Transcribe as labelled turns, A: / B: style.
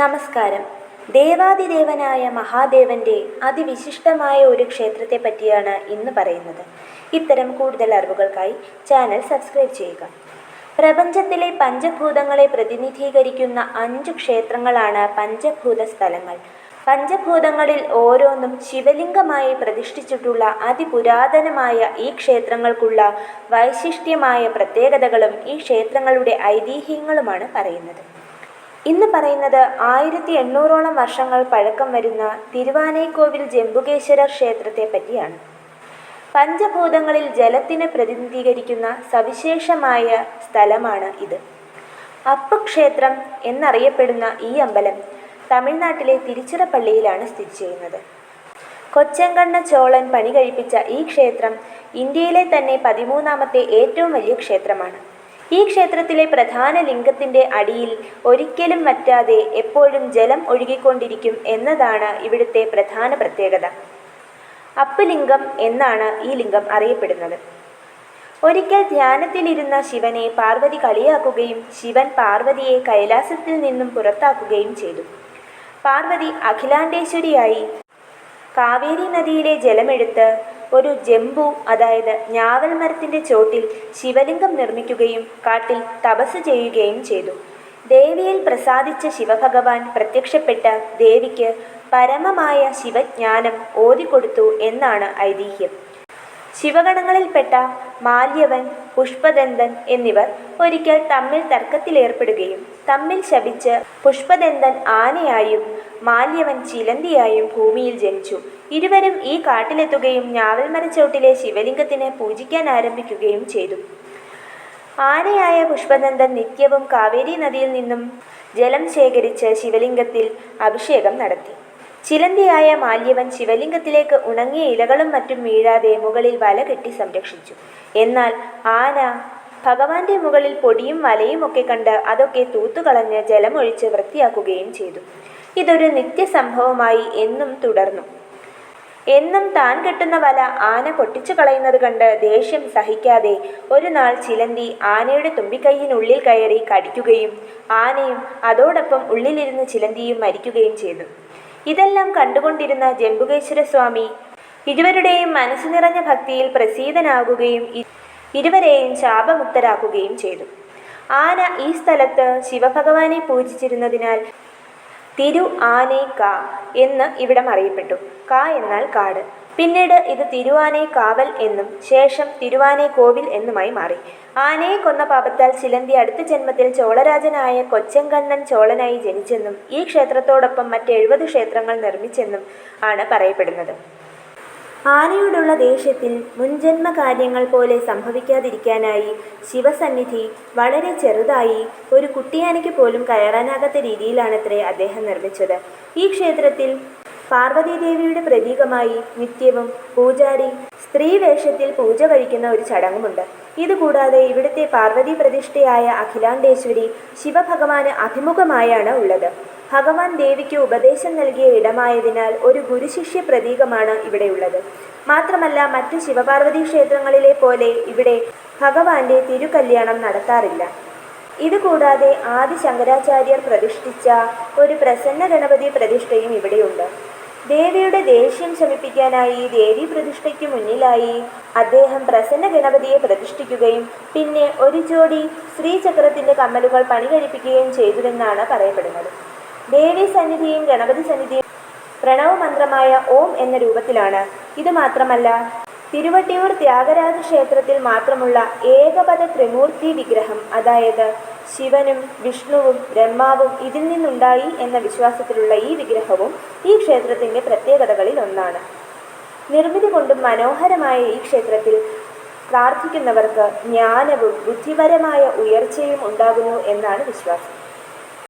A: നമസ്കാരം. ദേവാദിദേവനായ മഹാദേവന്റെ അതിവിശിഷ്ടമായ ഒരു ക്ഷേത്രത്തെ പറ്റിയാണ് ഇന്ന് പറയുന്നത്. ഇത്തരം കൂടുതൽ അറിവുകൾക്കായി ചാനൽ സബ്സ്ക്രൈബ് ചെയ്യുക. പ്രപഞ്ചത്തിലെ പഞ്ചഭൂതങ്ങളെ പ്രതിനിധീകരിക്കുന്ന അഞ്ച് ക്ഷേത്രങ്ങളാണ് പഞ്ചഭൂത സ്ഥലങ്ങൾ. പഞ്ചഭൂതങ്ങളിൽ ഓരോന്നും ശിവലിംഗമായി പ്രതിഷ്ഠിച്ചിട്ടുള്ള അതിപുരാതനമായ ഈ ക്ഷേത്രങ്ങൾക്കുള്ള വൈശിഷ്ട്യമായ പ്രത്യേകതകളും ഈ ക്ഷേത്രങ്ങളുടെ ഐതിഹ്യങ്ങളുമാണ് പറയുന്നത്. ഇന്ന് പറയുന്നത് ആയിരത്തി എണ്ണൂറോളം വർഷങ്ങൾ പഴക്കം വരുന്ന തിരുവാനൈക്കോവിൽ ജംബുകേശ്വര ക്ഷേത്രത്തെ പറ്റിയാണ്. പഞ്ചഭൂതങ്ങളിൽ ജലത്തിനെ പ്രതിനിധീകരിക്കുന്ന സവിശേഷമായ സ്ഥലമാണ് ഇത്. അപ്പ് ക്ഷേത്രം എന്നറിയപ്പെടുന്ന ഈ അമ്പലം തമിഴ്നാട്ടിലെ തിരുച്ചിറപ്പള്ളിയിലാണ് സ്ഥിതി ചെയ്യുന്നത്. കൊച്ചങ്കണ്ണ ചോളൻ പണി കഴിപ്പിച്ച ഈ ക്ഷേത്രം ഇന്ത്യയിലെ തന്നെ പതിമൂന്നാമത്തെ ഏറ്റവും വലിയ ക്ഷേത്രമാണ്. ഈ ക്ഷേത്രത്തിലെ പ്രധാന ലിംഗത്തിന്റെ അടിയിൽ ഒരിക്കലും വറ്റാതെ എപ്പോഴും ജലം ഒഴുകിക്കൊണ്ടിരിക്കും എന്നതാണ് ഇവിടുത്തെ പ്രധാന പ്രത്യേകത. അപ്പലിംഗം എന്നാണ് ഈ ലിംഗം അറിയപ്പെടുന്നത്. ഒരിക്കൽ ധ്യാനത്തിലിരുന്ന ശിവനെ പാർവതി കളിയാക്കുകയും ശിവൻ പാർവതിയെ കൈലാസത്തിൽ നിന്നും പുറത്താക്കുകയും ചെയ്തു. പാർവതി അഖിലാണ്ടേശ്വരിയായി കാവേരി നദിയിലെ ജലമെടുത്ത് ഒരു ജംബു അതായത് ഞാവൽ മരത്തിന്റെ ചോട്ടിൽ ശിവലിംഗം നിർമ്മിക്കുകയും കാട്ടിൽ തപസ് ചെയ്യുകയും ചെയ്തു. ദേവിയിൽ പ്രസാദിച്ച ശിവഭഗവാൻ പ്രത്യക്ഷപ്പെട്ട ദേവിക്ക് പരമമായ ശിവജ്ഞാനം ഓതിക്കൊടുത്തു എന്നാണ് ഐതിഹ്യം. ശിവഗണങ്ങളിൽപ്പെട്ട മാല്യവൻ പുഷ്പദന്തൻ എന്നിവർ ഒരിക്കൽ തമ്മിൽ തർക്കത്തിലേർപ്പെടുകയും തമ്മിൽ ശപിച്ച് പുഷ്പദന്തൻ ആനയായും മാല്യവൻ ചിലന്തിയായും ഭൂമിയിൽ ജനിച്ചു. ഇരുവരും ഈ കാട്ടിലെത്തുകയും ഞാവൽമരച്ചോട്ടിലെ ശിവലിംഗത്തിന് പൂജിക്കാൻ ആരംഭിക്കുകയും ചെയ്തു. ആനയായ പുഷ്പദന്തൻ നിത്യവും കാവേരി നദിയിൽ നിന്നും ജലം ശേഖരിച്ച് ശിവലിംഗത്തിൽ അഭിഷേകം നടത്തി. ചിലന്തിയായ മാല്യവൻ ശിവലിംഗത്തിലേക്ക് ഉണങ്ങിയ ഇലകളും മറ്റും വീഴാതെ മുകളിൽ വല കെട്ടി സംരക്ഷിച്ചു. എന്നാൽ ആന ഭഗവാന്റെ മുകളിൽ പൊടിയും വലയും ഒക്കെ കണ്ട് അതൊക്കെ തൂത്തുകളഞ്ഞ് ജലമൊഴിച്ച് വൃത്തിയാക്കുകയും ചെയ്തു. ഇതൊരു നിത്യസംഭവമായി എന്നും തുടർന്നു. എന്നും താൻ കെട്ടുന്ന വല ആന പൊട്ടിച്ചു കളയുന്നത് കണ്ട് ദേഷ്യം സഹിക്കാതെ ഒരു നാൾ ചിലന്തി ആനയുടെ തുമ്പിക്കൈയിനുള്ളിൽ കയറി കടിക്കുകയും ആനയും അതോടൊപ്പം ഉള്ളിലിരുന്ന് ചിലന്തിയും മരിക്കുകയും ചെയ്തു. ഇതെല്ലാം കണ്ടുകൊണ്ടിരുന്ന ജംബുകേശ്വര സ്വാമി ഇരുവരുടെയും മനസ്സു നിറഞ്ഞ ഭക്തിയിൽ പ്രസീതനാകുകയും ഇരുവരെയും ശാപമുക്തരാക്കുകയും ചെയ്തു. ആന ഈ സ്ഥലത്ത് ശിവഭഗവാനെ പൂജിച്ചിരുന്നതിനാൽ തിരു ആനൈ കാ എന്ന് ഇവിടം അറിയപ്പെട്ടു. ക എന്നാൽ കാട്. പിന്നീട് ഇത് തിരുവാനൈ കാവൽ എന്നും ശേഷം തിരുവാനൈ കോവിൽ എന്നുമായി മാറി. ആനയെ കൊന്ന പാപത്താൽ ചിലന്തി അടുത്ത ജന്മത്തിൽ ചോളരാജനായ കൊച്ചങ്കണ്ണൻ ചോളനായി ജനിച്ചെന്നും ഈ ക്ഷേത്രത്തോടൊപ്പം മറ്റെഴുപത് ക്ഷേത്രങ്ങൾ നിർമ്മിച്ചെന്നും ആണ് പറയപ്പെടുന്നത്. ആനയോടുള്ള ദേഷ്യത്തിൽ മുൻജന്മ കാര്യങ്ങൾ പോലെ സംഭവിക്കാതിരിക്കാനായി ശിവസന്നിധി വളരെ ചെറുതായി ഒരു കുട്ടിയാനയ്ക്ക് പോലും കയറാനാകാത്ത രീതിയിലാണത്രേ അദ്ദേഹം നിർമ്മിച്ചത്. ഈ ക്ഷേത്രത്തിൽ പാർവതീദേവിയുടെ പ്രതീകമായി നിത്യവും പൂജാരി സ്ത്രീ വേഷത്തിൽ പൂജ കഴിക്കുന്ന ഒരു ചടങ്ങുമുണ്ട്. ഇതുകൂടാതെ ഇവിടുത്തെ പാർവതി പ്രതിഷ്ഠയായ അഖിലാണ്ടേശ്വരി ശിവഭഗവാന് അഭിമുഖമായാണ് ഉള്ളത്. ഭഗവാൻ ദേവിക്ക് ഉപദേശം നൽകിയ ഇടമായതിനാൽ ഒരു ഗുരുശിഷ്യ പ്രതീകമാണ് ഇവിടെയുള്ളത് മാത്രമല്ല മറ്റ് ശിവപാർവതി ക്ഷേത്രങ്ങളിലെ പോലെ ഇവിടെ ഭഗവാന്റെ തിരുകല്യാണം നടത്താറില്ല. ഇതുകൂടാതെ ആദി ശങ്കരാചാര്യർ പ്രതിഷ്ഠിച്ച ഒരു പ്രസന്ന ഗണപതി പ്രതിഷ്ഠയും ഇവിടെയുണ്ട്. ദേവിയുടെ ദേഷ്യം ശമിപ്പിക്കാനായി ദേവി പ്രതിഷ്ഠയ്ക്ക് മുന്നിലായി. അദ്ദേഹം പ്രസന്ന ഗണപതിയെ പ്രതിഷ്ഠിക്കുകയും പിന്നെ ഒരു ജോഡി ശ്രീചക്രത്തിന്റെ കമ്മലുകൾ പണി കഴിപ്പിക്കുകയും ചെയ്തുവെന്നാണ് പറയപ്പെടുന്നത്. ദേവി സന്നിധിയും ഗണപതി സന്നിധിയും പ്രണവ മന്ത്രമായ ഓം എന്ന രൂപത്തിലാണ്. ഇത് മാത്രമല്ല തിരുവട്ടിയൂർ ത്യാഗരാജ ക്ഷേത്രത്തിൽ മാത്രമുള്ള ഏകപദ ത്രിമൂർത്തി വിഗ്രഹം അതായത് ശിവനും വിഷ്ണുവും ബ്രഹ്മാവും ഇതിൽ നിന്നുണ്ടായി എന്ന വിശ്വാസത്തിലുള്ള ഈ വിഗ്രഹവും ഈ ക്ഷേത്രത്തിന്റെ പ്രത്യേകതകളിൽ ഒന്നാണ്. നിർമ്മിതി കൊണ്ടും മനോഹരമായ ഈ ക്ഷേത്രത്തിൽ പ്രാർത്ഥിക്കുന്നവർക്ക് ജ്ഞാനവും ബുദ്ധിപരമായ ഉയർച്ചയും ഉണ്ടാകുന്നു എന്നാണ് വിശ്വാസം.